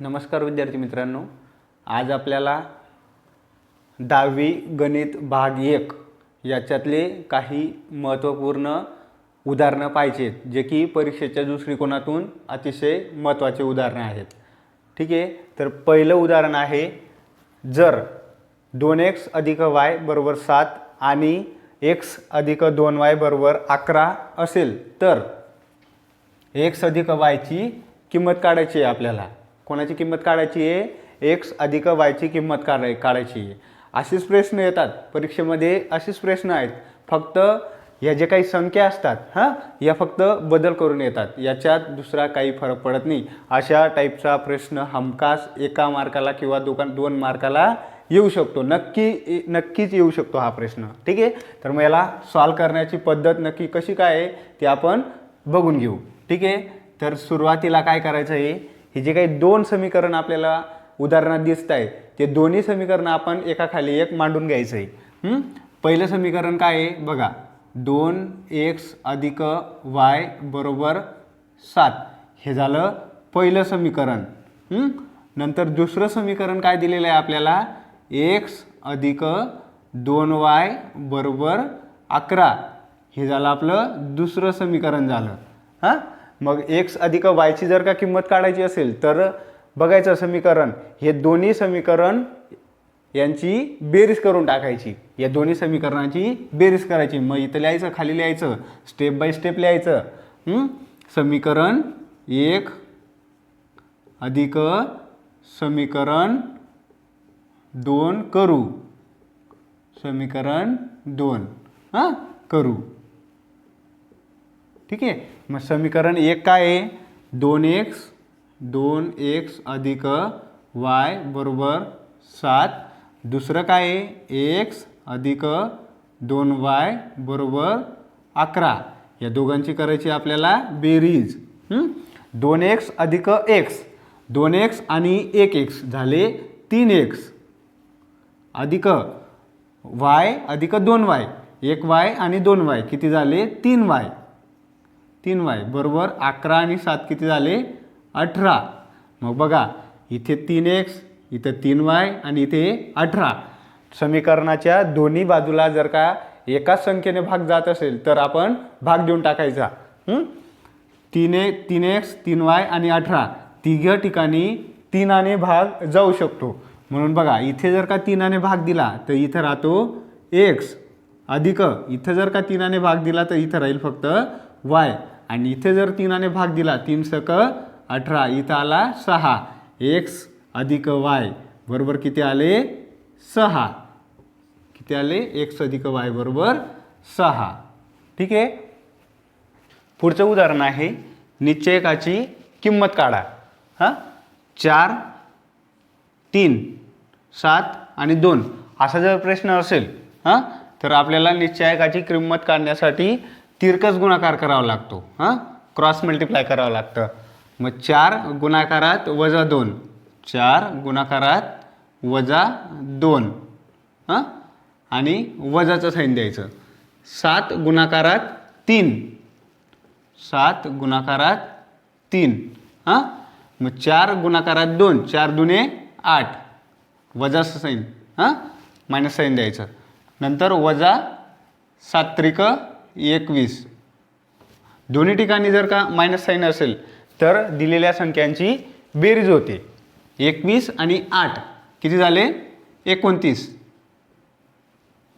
नमस्कार विद्यार्थी मित्रांनो. आज आपल्याला दहावी गणित भाग एक याच्यातले काही महत्त्वपूर्ण उदाहरणं पाहिजेत जे की परीक्षेच्या दृष्टिकोनातून अतिशय महत्त्वाचे उदाहरणं आहेत. ठीक आहे? तर पहिलं उदाहरण आहे जर दोन एक्स अधिक वाय बरोबर सात आणि एक्स अधिक दोन वाय बरोबर अकरा असेल तर एक्स अधिक वायची किंमत काढायची आहे आपल्याला. कोणाची किंमत काढायची आहे? एक्स अधिक वायची किंमत काढाय काढायची आहे. असेच प्रश्न येतात. परीक्षेमध्ये असेच प्रश्न आहेत. फक्त या जे काही संख्या असतात हां या फक्त बदल करून येतात. याच्यात दुसरा काही फरक पडत नाही. अशा टाईपचा प्रश्न हमखास एका मार्काला किंवा दुकान दोन मार्काला येऊ शकतो. नक्की नक्कीच येऊ शकतो हा प्रश्न. ठीक आहे? तर मग याला सॉल्व करण्याची पद्धत नक्की कशी काय आहे? ते आपण बघून घेऊ. ठीक आहे? तर सुरुवातीला काय करायचं आहे? हे जे काही दोन समीकरण आपल्याला उदाहरणात दिसत आहे ते दोन्ही समीकरणं आपण एकाखाली एक मांडून घ्यायचं आहे. पहिलं समीकरण काय आहे? बघा दोन एक्स अधिक वाय बरोबर सात. हे झालं पहिलं समीकरण. नंतर दुसरं समीकरण काय दिलेलं आहे आपल्याला? एक्स अधिक दोन वाय बरोबर अकरा. हे झालं आपलं दुसरं समीकरण झालं. हां? मग एक्स अधिक वायची जर का किंमत काढायची असेल तर बघायचं समीकरण हे दोन्ही समीकरण यांची बेरीज करून टाकायची. या दोन्ही समीकरणाची बेरीज करायची. मग इथं लिहायचं खाली लिहायचं स्टेप बाय स्टेप लिहायचं. समीकरण एक अधिक समीकरण दोन करू. समीकरण दोन. हां? करू. ठीक आहे? मग समीकरण एक काय आहे? दोन एक्स दोन एक्स अधिक वाय बरोबर सात. दुसरं काय आहे? एक्स अधिक दोन वाय बरोबर अकरा. या दोघांची करायची आपल्याला बेरीज. दोन एक्स अधिक एक्स दोन एक्स आणि एक एक्स झाले तीन एक्स अधिक वाय अधिक दोन वाय एक वाय आणि दोन वाय किती झाले? तीन वाय तीन वाय. बरोबर अकरा आणि सात किती झाले? अठरा. मग बघा इथे तीन एक्स इथे तीन वाय आणि इथे अठरा. समीकरणाच्या दोन्ही बाजूला जर का एकाच संख्येने भाग जात असेल तर आपण भाग देऊन टाकायचा. तीन ए तीन एक्स तीन वाय आणि अठरा. तिघ ठिकाणी तीनाने भाग जाऊ शकतो. म्हणून बघा इथे जर का तीनाने भाग दिला तर इथं राहतो एक्स अधिक इथं जर का तीनाने भाग दिला तर इथं राहील फक्त वाय आणि इथे जर तीनाने भाग दिला तीन सक अठरा इथं आला सहा. एक्स अधिक वाय बरोबर किती आले? सहा. किती आले? एक्स अधिक वाय बरोबर सहा. ठीक आहे? पुढचं उदाहरण आहे निश्चयकाची किंमत काढा. हां? चार तीन सात आणि दोन. असा जर प्रश्न असेल हां? तर आपल्याला निश्चयकाची किंमत काढण्यासाठी तिरकस गुणाकार करावा लागतो हां? क्रॉस मल्टिप्लाय करावं लागतं. मग चार गुणाकारात वजा दोन. चार गुणाकारात वजा दोन हां? आणि वजाचं साईन द्यायचं. सात गुणाकारात तीन. सात गुणाकारात तीन हां? मग चार गुणाकारात दोन. चार दुने आठ. वजाचं साईन हां? मायनस साईन द्यायचं. नंतर वजा सात्रिकं एकवीस. दोन्ही ठिकाणी जर का मायनस साईन असेल तर दिलेल्या संख्यांची बेरीज होते. एकवीस आणि आठ. किती झाले? एकोणतीस.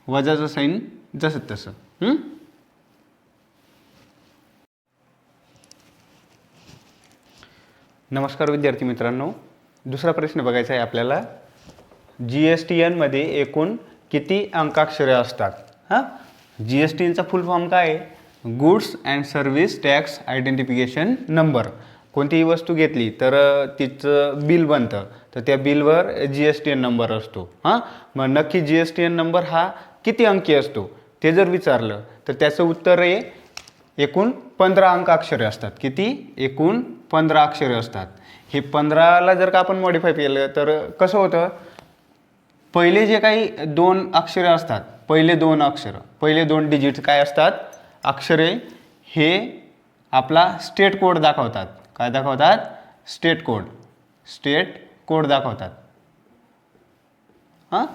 वजाचं साईन जसं तसं. नमस्कार विद्यार्थी मित्रांनो. दुसरा प्रश्न बघायचा आहे आपल्याला. जी एस टी एनमध्ये एकूण किती अंकाक्षरे असतात? हां? जी एस टी एनचा फुल फॉर्म काय? आहे goods and service tax identification number कोणतीही वस्तू घेतली तर तिचं बिल बनतं. तर त्या बिलवर G S T N number असतो. हां? मग नक्की G S T N number हा किती अंकी असतो? ते जर विचारलं तर त्याचं उत्तर आहे एकूण पंधरा अंक अक्षरे असतात. किती? एकूण पंधरा अक्षरे असतात. हे पंधराला जर का आपण मॉडिफाय केलं तर कसं होतं? पहिले जे काही दोन अक्षरे असतात पहिले दोन अक्षर पहिले दोन डिजिट काय असतात? अक्षरे हे आपला स्टेट कोड दाखवतात. काय दाखवतात? स्टेट कोड स्टेट कोड दाखवतात. हां?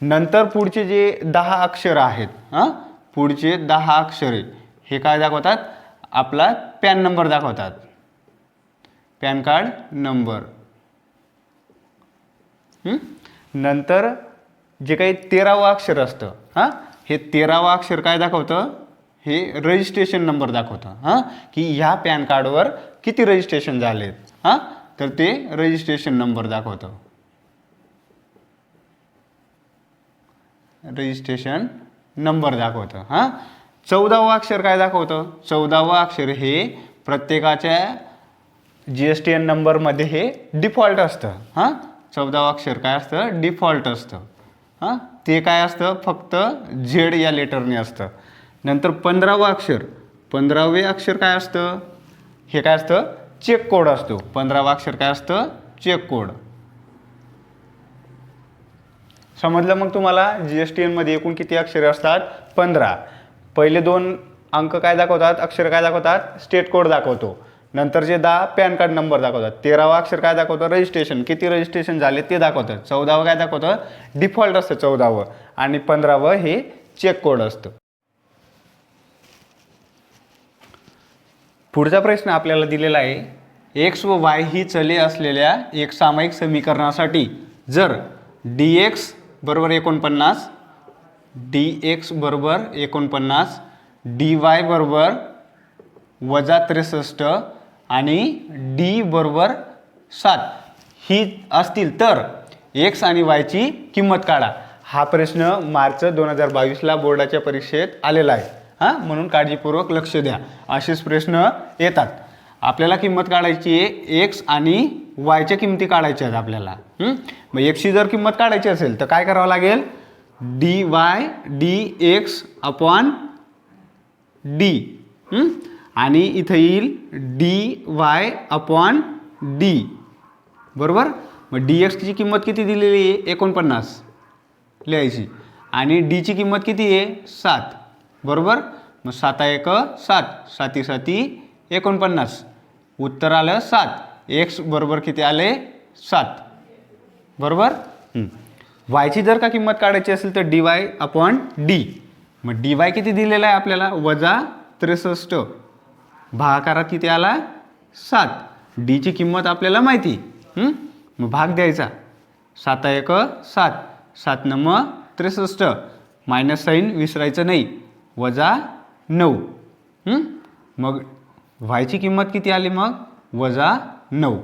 नंतर पुढचे जे दहा अक्षर आहेत हां? पुढचे दहा अक्षरे हे काय दाखवतात? आपला पॅन नंबर दाखवतात. पॅन कार्ड नंबर नंतर जे काही तेरावं अक्षर असतं हां? हे तेरावं अक्षर काय दाखवतं? हे रजिस्ट्रेशन नंबर दाखवतं हां? की ह्या पॅन कार्डवर किती रजिस्ट्रेशन झालेत हां? तर ते रजिस्ट्रेशन नंबर दाखवतं. रजिस्ट्रेशन नंबर दाखवतं हां? चौदावं अक्षर काय दाखवतं? चौदावं अक्षर हे प्रत्येकाच्या जी एस टी एन नंबरमध्ये हे डिफॉल्ट असतं हां? चौदावं अक्षर काय असतं? डिफॉल्ट असतं. हां? ते काय असतं? फक्त झेड या लेटरने असतं. नंतर पंधरावं अक्षर. पंधरावे अक्षर काय असतं? हे काय असतं? चेक कोड असतो. पंधरावं अक्षर काय असतं? Check code. समजलं मग तुम्हाला? जी एस टी एनमध्ये एकूण किती अक्षरे असतात? पंधरा. पहिले दोन अंक काय दाखवतात? अक्षर काय दाखवतात? स्टेट कोड दाखवतो. नंतरचे दहा पॅन कार्ड नंबर दाखवतात तेरावा अक्षर काय दाखवतं? रजिस्ट्रेशन. किती रजिस्ट्रेशन झाले ते दाखवतं. चौदावं काय दाखवतं? डिफॉल्ट असतं चौदावं. आणि पंधरावं हे चेक कोड असतं. पुढचा प्रश्न आपल्याला दिलेला आहे. एक्स व वाय ही चले असलेल्या एक सामायिक समीकरणासाठी जर डी एक्स बरोबर एकोणपन्नास डी एक्स बरोबर एकोणपन्नास डी वाय बरोबर वजा त्रेसष्ट आणि डी बरोबर सात. ही असतील तर एक्स आणि वायची किंमत काढा. हा प्रश्न मार्च दोन हजार बावीसला बोर्डाच्या परीक्षेत आलेला आहे. हां? म्हणून काळजीपूर्वक लक्ष द्या. असेच प्रश्न येतात. आपल्याला किंमत काढायची आहे एक्स आणि वायच्या किमती काढायच्या आहेत आपल्याला. मग एक्सची जर किंमत काढायची असेल तर काय करावं लागेल? D y d x upon d आणि इथं येईल डी वाय अपॉन डी बरोबर? मग डी एक्सची किंमत किती दिलेली आहे? एकोणपन्नास. लिहायची. आणि डीची किंमत किती आहे? सात. बरोबर? मग साता एक सात. साती साती एकोणपन्नास. उत्तर आलं सात. एक्स बरोबर किती आले? सात. बरोबर? वायची जर का किंमत काढायची असेल तर डी वाय अपॉन डी मग डी वाय किती दिलेला आहे आपल्याला? वजा त्रेसष्ट. भागाकारात किती आला सात. डीची किंमत आपल्याला माहिती. मग भाग द्यायचा. सात एक सात. सात नम त्रेसष्ट. मायनस साईन विसरायचं नाही. वजा नऊ. मग व्हायची किंमत किती आली मग? वजा नऊ.